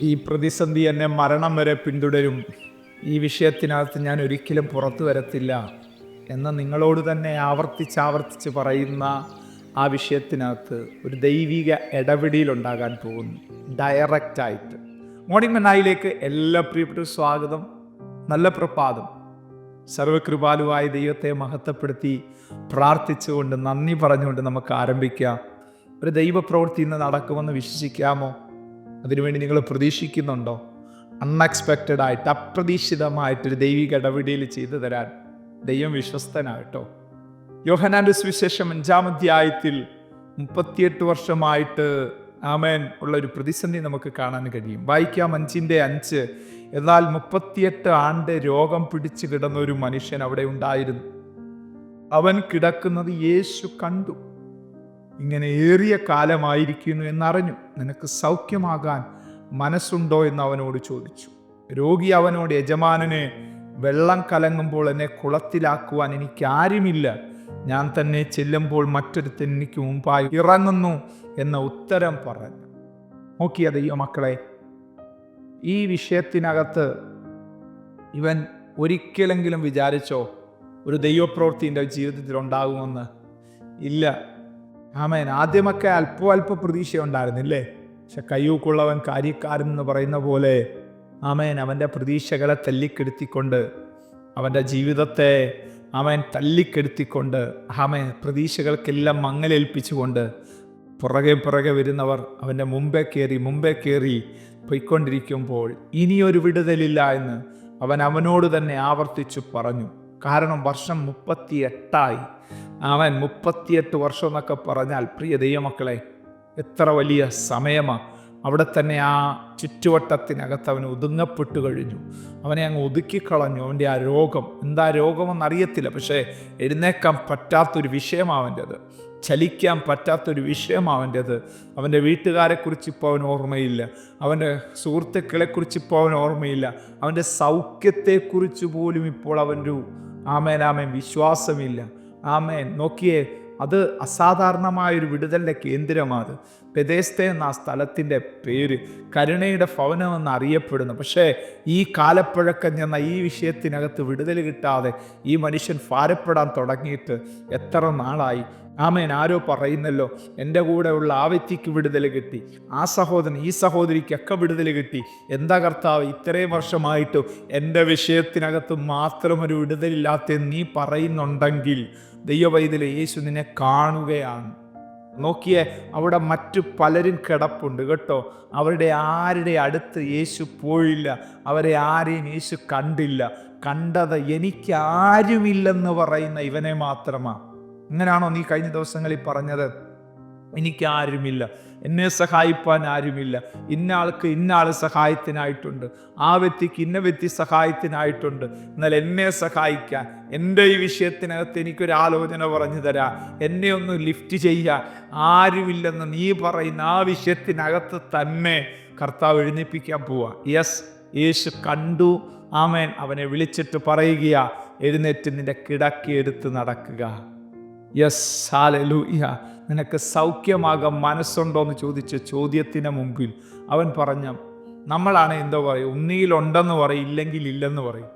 ഈ പ്രതിസന്ധി എന്നെ മരണം വരെ പിന്തുടരും. ഈ വിഷയത്തിനകത്ത് ഞാൻ ഒരിക്കലും പുറത്തു വരത്തില്ല എന്ന് നിങ്ങളോട് തന്നെ ആവർത്തിച്ചാവർത്തിച്ച് ആവർത്തിച്ച് പറയുന്ന ആ വിഷയത്തിനകത്ത് ഒരു ദൈവിക ഇടപെടിയിലുണ്ടാകാൻ പോകുന്നു. ഡയറക്റ്റായിട്ട് മോർണിംഗ് മനായിലേക്ക് എല്ലാ പ്രിയപ്പെട്ട സ്വാഗതം. നല്ല പ്രഭാതം. സർവകൃപാലുവായ ദൈവത്തെ മഹത്വപ്പെടുത്തി പ്രാർത്ഥിച്ചുകൊണ്ട് നന്ദി പറഞ്ഞുകൊണ്ട് നമുക്ക് ആരംഭിക്കാം. ഒരു ദൈവപ്രവൃത്തി ഇന്ന് നടക്കുമെന്ന് വിശ്വസിക്കാമോ? അതിനുവേണ്ടി നിങ്ങൾ പ്രതീക്ഷിക്കുന്നുണ്ടോ? അൺഎക്സ്പെക്റ്റഡ് ആയിട്ട് അപ്രതീക്ഷിതമായിട്ടൊരു ദൈവിക ഇടപെടിയിൽ ചെയ്തു തരാൻ ദൈവം വിശ്വസ്തനാട്ടോ യോഹനാന്റെ സുവിശേഷം അഞ്ചാം അധ്യായത്തിൽ മുപ്പത്തിയെട്ട് വർഷമായിട്ട് ആമേൻ ഉള്ള ഒരു പ്രതിസന്ധി നമുക്ക് കാണാൻ കഴിയും. വായിക്കാം അഞ്ചിന്റെ അഞ്ച്. എന്നാൽ മുപ്പത്തിയെട്ട് ആണ്ട് രോഗം പിടിച്ചു കിടന്ന ഒരു മനുഷ്യൻ അവിടെ ഉണ്ടായിരുന്നു. അവൻ കിടക്കുന്നത് യേശു കണ്ടു. ഇങ്ങനെ ഏറിയ കാലമായിരിക്കുന്നു എന്നറിഞ്ഞു. നിനക്ക് സൗഖ്യമാകാൻ മനസ്സുണ്ടോ എന്ന് അവനോട് ചോദിച്ചു. രോഗി അവനോട് യജമാനനെ വെള്ളം കലങ്ങുമ്പോൾ എന്നെ കുളത്തിലാക്കുവാൻ എനിക്ക് ആരുമില്ല ഞാൻ തന്നെ ചെല്ലുമ്പോൾ മറ്റൊരുത്തൻ എനിക്ക് മുമ്പായി ഇറങ്ങുന്നു എന്ന ഉത്തരം പറഞ്ഞു. നോക്കിയ ദൈവമക്കളെ ഈ വിഷയത്തിനകത്ത് ഇവൻ ഒരിക്കലെങ്കിലും വിചാരിച്ചോ ഒരു ദൈവപ്രവൃത്തി എന്റെ ജീവിതത്തിൽ ഉണ്ടാകുമെന്ന്? ഇല്ല. ആമേൻ. ആദ്യമൊക്കെ അല്പം അല്പം പ്രതീക്ഷ ഉണ്ടായിരുന്നില്ലേ പക്ഷെ കയ്യൂക്കുള്ളവൻ കാര്യക്കാരൻ എന്ന് പറയുന്ന പോലെ ആമേൻ അവന്റെ പ്രതീക്ഷകളെ തല്ലിക്കെടുത്തിക്കൊണ്ട് അവന്റെ ജീവിതത്തെ അവൻ തല്ലിക്കെടുത്തിക്കൊണ്ട് ആമേൻ പ്രതീക്ഷകൾക്കെല്ലാം മങ്ങലേൽപ്പിച്ചുകൊണ്ട് പുറകെ പുറകെ വരുന്നവർ അവന്റെ മുമ്പേ കയറി മുമ്പേ കയറി പോയിക്കൊണ്ടിരിക്കുമ്പോൾ ഇനിയൊരു വിടുതലില്ല എന്ന് അവൻ അവനോട് തന്നെ ആവർത്തിച്ചു പറഞ്ഞു. കാരണം വർഷം മുപ്പത്തി എട്ടായി അവൻ മുപ്പത്തിയെട്ട് വർഷം എന്നൊക്കെ പറഞ്ഞാൽ പ്രിയ ദൈവമക്കളെ എത്ര വലിയ സമയമാണ് അവിടെ തന്നെ ആ ചുറ്റുവട്ടത്തിനകത്ത് അവൻ ഒതുങ്ങപ്പെട്ടു കഴിഞ്ഞു. അവനെ അങ്ങ് ഒതുക്കിക്കളഞ്ഞു. അവന്റെ ആ രോഗം എന്താ രോഗമെന്നറിയത്തില്ല. പക്ഷേ എഴുന്നേക്കാൻ പറ്റാത്തൊരു വിഷയമാണ് അവന്റെത് ചലിക്കാൻ പറ്റാത്തൊരു വിഷയം അവന്റെത് അവന്റെ വീട്ടുകാരെക്കുറിച്ച് ഇപ്പോൾ അവൻ ഓർമ്മയില്ല. അവന്റെ സുഹൃത്തുക്കളെക്കുറിച്ച് ഇപ്പോൾ അവൻ ഓർമ്മയില്ല. അവന്റെ സൗഖ്യത്തെക്കുറിച്ച് പോലും ഇപ്പോൾ അവന്റെ ആമേനാമേൻ വിശ്വാസമില്ല. ആമേൻ. നോക്കിയേ അത് അസാധാരണമായൊരു വിടുതലിന്റെ കേന്ദ്രമാണ് പെതേസ്തെ എന്ന ആ സ്ഥലത്തിന്റെ പേര് കരുണയുടെ ഭവനമെന്ന് അറിയപ്പെടുന്നു. പക്ഷേ ഈ കാലപ്പഴക്കം എന്ന ഈ വിഷയത്തിനകത്ത് വിടുതൽ കിട്ടാതെ ഈ മനുഷ്യൻ ഭാരപ്പെടാൻ തുടങ്ങിയിട്ട് എത്ര നാളായി? ആമേൻ. ആരോ പറയുന്നല്ലോ എന്റെ കൂടെ ഉള്ള ആ വ്യക്തിക്ക് വിടുതൽ കിട്ടി. ആ സഹോദരൻ ഈ സഹോദരിക്കൊക്കെ വിടുതൽ കിട്ടി. എന്താ കർത്താവ് ഇത്രയും വർഷമായിട്ടും എന്റെ വിഷയത്തിനകത്ത് മാത്രം ഒരു വിടുതലില്ലാത്ത നീ പറയുന്നുണ്ടെങ്കിൽ ദൈവവൈദ്യലെ യേശു നിന്നെ കാണുകയാണ്. നോക്കിയേ അവിടെ മറ്റു പലരും കിടപ്പുണ്ട് കേട്ടോ. അവരുടെ ആരുടെ അടുത്ത് യേശു പോയില്ല അവരെ ആരെയും യേശു കണ്ടില്ല. കണ്ടത് എനിക്ക് ആരുമില്ലെന്ന് പറയുന്ന ഇവനെ മാത്രമാണ് ഇങ്ങനെയാണോ നീ കഴിഞ്ഞ ദിവസങ്ങളിൽ പറഞ്ഞത്? എനിക്ക് ആരുമില്ല എന്നെ സഹായിപ്പാൻ ആരുമില്ല. ഇന്ന ആൾക്ക് ഇന്ന ആൾ സഹായത്തിനായിട്ടുണ്ട്. ആ വ്യക്തിക്ക് ഇന്ന വ്യക്തി സഹായത്തിനായിട്ടുണ്ട്. എന്നാൽ എന്നെ സഹായിക്കാൻ എന്റെ ഈ വിഷയത്തിനകത്ത് എനിക്കൊരു ആലോചന പറഞ്ഞു തരാ. എന്നെ ഒന്ന് ലിഫ്റ്റ് ചെയ്യാൻ ആരുമില്ലെന്ന് നീ പറയുന്ന ആ വിഷയത്തിനകത്ത് തന്നെ കർത്താവ് എഴുന്നേപ്പിക്കാൻ പോവാ. യെസ് യേശു കണ്ടു. ആമേൻ. അവനെ വിളിച്ചിട്ട് പറയുകയാ. എഴുന്നേറ്റ് നിന്റെ കിടക്കി എടുത്ത് നടക്കുക. യെസ് ഹാലലൂയ നിനക്ക് സൗഖ്യമാകാൻ മനസ്സുണ്ടോ എന്ന് ചോദിച്ച ചോദ്യത്തിന് മുമ്പിൽ അവൻ പറഞ്ഞ നമ്മളാണ് എന്തോ പറയും? ഒന്നിയിലുണ്ടെന്ന് പറയും ഇല്ലെങ്കിൽ ഇല്ലെന്ന് പറയും.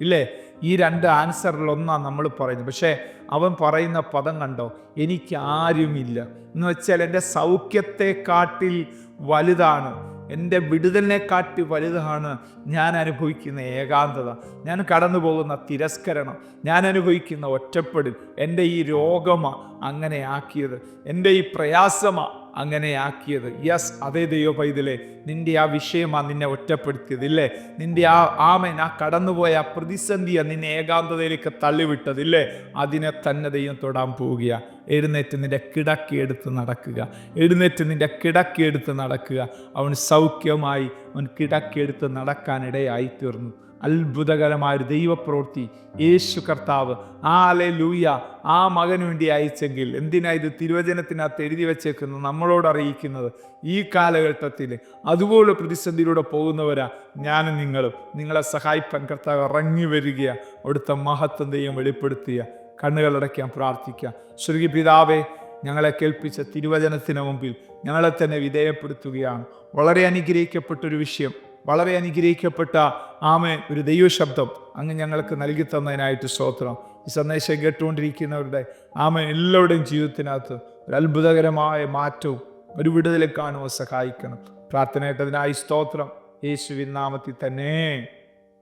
ഇല്ലേ? ഈ രണ്ട് ആൻസറിൽ ഒന്നാണ് നമ്മൾ പറയുന്നത്. പക്ഷേ അവൻ പറയുന്ന പദം കണ്ടോ? എനിക്ക് ആരുമില്ല. എന്ന് വെച്ചാൽ എന്റെ സൗഖ്യത്തെക്കാട്ടിൽ വലുതാണ്. എന്റെ വിടുതലിനെക്കാട്ടി വലുതാണ് ഞാൻ അനുഭവിക്കുന്ന ഏകാന്തത. ഞാൻ കടന്നു പോകുന്ന തിരസ്കരണം ഞാൻ അനുഭവിക്കുന്ന ഒറ്റപ്പെടൽ എന്റെ ഈ രോഗമാണ് അങ്ങനെ ആക്കിയത് എന്റെ ഈ പ്രയാസമാ അങ്ങനെ ആക്കിയത് യെസ് അതേ ദൈവ പൈതലേ നിന്റെ ആ വിഷയമാണ് നിന്നെ ഒറ്റപ്പെടുത്തിയത് ഇല്ലേ? നിന്റെ ആ ആമൻ ആ കടന്നുപോയ ആ പ്രതിസന്ധിയ നിന്നെ ഏകാന്തതയിലേക്ക് തള്ളിവിട്ടതില്ലേ അതിനെ തന്നെ ദൈവം തൊടാൻ പോവുകയാണ് എഴുന്നേറ്റ് നിന്റെ കിടക്കിയെടുത്ത് നടക്കുക. എഴുന്നേറ്റ് നിന്റെ കിടക്കിയെടുത്ത് നടക്കുക. അവൻ സൗഖ്യമായി അവൻ കിടക്കിയെടുത്ത് നടക്കാനിടയായി തീർന്നു. അത്ഭുതകരമായൊരു ദൈവപ്രവൃത്തി യേശു കർത്താവ്. ആലെ ലൂയ ആ മകന് വേണ്ടി അയച്ചെങ്കിൽ എന്തിനാ ഇത് തിരുവചനത്തിനകത്ത് എഴുതി വെച്ചേക്കുന്നത്? നമ്മളോട് അറിയിക്കുന്നത് ഈ കാലഘട്ടത്തിൽ അതുപോലെ പ്രതിസന്ധിയിലൂടെ പോകുന്നവരാ ഞാനും നിങ്ങളും. നിങ്ങളെ സഹായിപ്പാൻ കർത്താവ് ഇറങ്ങി വരിക അവിടുത്തെ മഹത്വം ദൈവം വെളിപ്പെടുത്തിയ. കണ്ണുകളടയ്ക്കാൻ പ്രാർത്ഥിക്കാം. സ്വർഗി പിതാവേ ഞങ്ങളെ കേൾപ്പിച്ച തിരുവചനത്തിന് മുമ്പിൽ ഞങ്ങളെ തന്നെ വിധേയപ്പെടുത്തുകയാണ്. വളരെ അനുഗ്രഹിക്കപ്പെട്ടൊരു വിഷയം. വളരെ അനുഗ്രഹിക്കപ്പെട്ട ആമേ ഒരു ദൈവശബ്ദം അങ്ങ് ഞങ്ങൾക്ക് നൽകി തന്നതിനായിട്ട് സ്തോത്രം. ഈ സന്ദേശം കേട്ടുകൊണ്ടിരിക്കുന്നവരുടെ ആമ എല്ലാവരുടെയും ജീവിതത്തിനകത്ത് ഒരു അത്ഭുതകരമായ മാറ്റവും ഒരു വിടുതൽ കാണുവാൻ സഹായിക്കണം. പ്രാർത്ഥനയായിട്ടതിനായി സ്തോത്രം. യേശുവിൻ നാമത്തിൽ തന്നെ.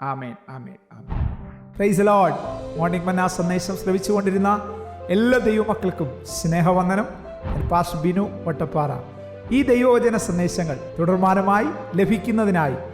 ആമേൻ ആമേൻ ആമേൻ. പ്രൈസ് ലോഡ് മോർണിംഗ് മന്ന സന്ദേശം ശ്രമിച്ചുകൊണ്ടിരുന്ന എല്ലാ ദൈവമക്കൾക്കും സ്നേഹവന്ദനം. പാസ് ബിനു വട്ടപ്പാറ. ഈ ദൈവവചന സന്ദേശങ്ങൾ തുടർമാനമായി ലഭിക്കുന്നതിനായി